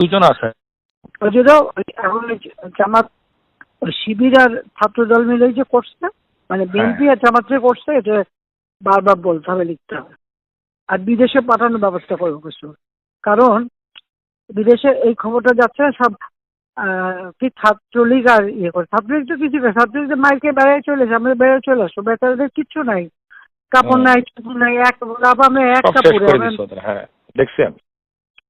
দুজন আছে। এখন জামাত শিবির আর ছাত্রদল মিলে যে করছে মানে বিএনপি আর জামাত যে করছে এটা বারবার বলতে হবে লিখতে হবে। আর বিদেশে পাঠানোর ব্যবস্থা করব কিছু কারণ বিদেশে এই খবরটা যাচ্ছে সব কি ছাত্রলীগ আর ইয়ে করে। ছাত্রলীগ তো কিছু না ছাত্রলীগ তো মাইকে বেড়ায় চলে এসে আমাদের বেড়ায় চলে আসো বেচারাদের কিচ্ছু নাই। কাপড় নাই চুপুর নাই এক আবার আমি এক কাপড়ে আমার- হ্যাঁ। দেখছি আমি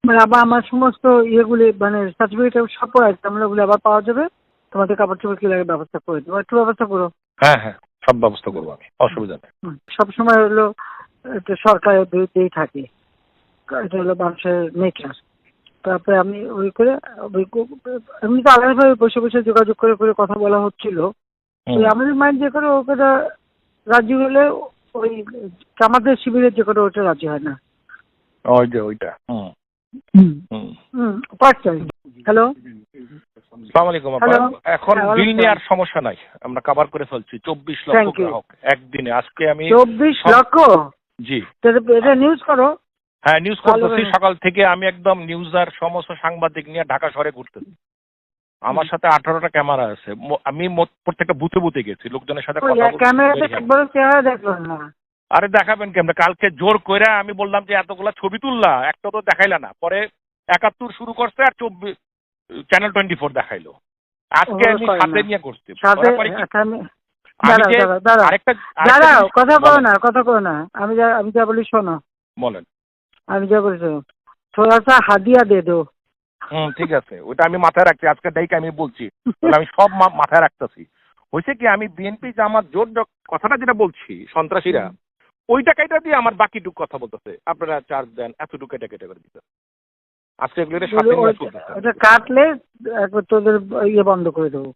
মানে আবার আমার সমস্ত ইয়েগুলি মানে সার্টিফিকেট সব পড়ে আছে আমরা ওগুলো আবার পাওয়া যাবে। তোমাদের কাপড় চোপড় কি লাগে ব্যবস্থা করে দেবো। একটু ব্যবস্থা করো। হ্যাঁ হ্যাঁ সব ব্যবস্থা করব আমি অসুবিধা নেই। হুম, সবসময় হলো এটা সরকারের বিরুদ্ধেই থাকে। এটা হলো মানুষের নেচার তারপরে আমি ওই করে ওই এমনি তো আলাদাভাবে বসে বসে যোগাযোগ করে করে কথা বলা হচ্ছিল। ওই আমাদের মাইন্ড যে করে ওকে রাজি হলে ওই আমাদের শিবিরের যে করে ওটা রাজি হয় না। ওই যে ওইটা হুম। হ্যালো. এখন হ্যাঁ, বিল নিয়ে আর সমস্যা নাই। আমরা কভার করে ফেলছি। চব্বিশ লক্ষ Thank গ্রাহক একদিনে। আজকে আমি চব্বিশ লক্ষ? জি। এটা- নিউজ করো। হ্যাঁ নিউজ করতেছি। সকাল থেকে আমি একদম নিউজ আর সমস্ত সাংবাদিক নিয়ে ঢাকা শহরে ঘুরতেছি। আমার সাথে আঠারোটা ক্যামেরা আছে। আমি প্রত্যেকটা বুথে বুথে গেছি। লোকজনের সাথে কথা দেখলাম না। আরে দেখাবেন কেমন? কালকে জোর কইরা আমি বললাম যে এতগুলা ছবি তুললা একটা তো দেখাইলা না। পরে একাত্তর শুরু করছে আর চব্বিশ চ্যানেল টোয়েন্টি ফোর দেখাইলো। আজকে আমি সাথে নিয়ে করছি। কি- দাঁড়াও কথা বলো না কথা বলো না। আমি যা আমি যা বলি শোনো। বলেন। আমি যা বলি শোনো। থোড়া সা হাদিয়া দে দো। হুম ঠিক আছে। ওটা আমি মাথায় রাখছি। আজকে ডাইকে আমি বলছি। আমি সব মাথায় রাখতেছি। হয়েছে কি আমি বিএনপি জামাত জোর জ- কথাটা যেটা বলছি সন্ত্রাসীরা ওই টাকাটা দিয়ে আমার বাকিটুক কথা বলতেছে। আপনারা চার্জ দেন এতটুকু এটা কেটে করে দিতে। আজকে এগুলো সাথে নিয়ে চলতেছে। ওটা কাটলে একবার তোদের ইয়ে বন্ধ করে দেবো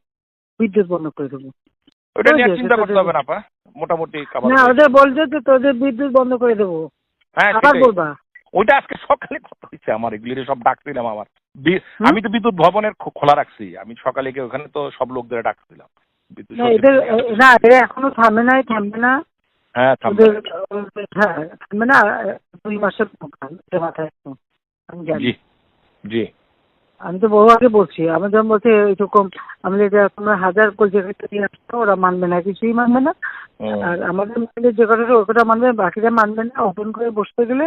বিদ্যুৎ বন্ধ করে দেবো। ওটা নিয়ে চিন্তা করতে হবে না আপা। মোটামুটি cover না ওদের বলছে যে তোদের বিদ্যুৎ বন্ধ করে দেবো। হ্যাঁ আবার বলবা? ওইটা আজকে সকালে কথা হয়েছে আমার এগুলি সব ডাকছিলাম আমার। বি- আমি তো বিদ্যুৎ ভবনের খোলা রাখছি। আমি সকালে গিয়ে ওখানে তো সব লোকদের ডাকছিলাম বিদ্যুৎ না এদের না এরা এখনও থামে নাই থামবে না। হ্যাঁ হ্যাঁ না দুই মাসের মাথায় আমি জানি। জি জি। আমি তো বহু আগে বলছি আমি যখন বলছি এরকম আমি যে তোমরা হাজার নিয়ে আসতো ওরা মানবে না কিছুই মানবে না। আর আমাদের মধ্যে যে কথাটা ওই কথা মানবে বাকিরা মানবে না ওপেন করে বসতে গেলে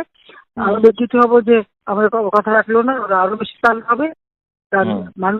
আরও ব্যতীত হব যে আমাদের কথা রাখল না ওরা আরও বেশি তাল হবে কারণ মানুষ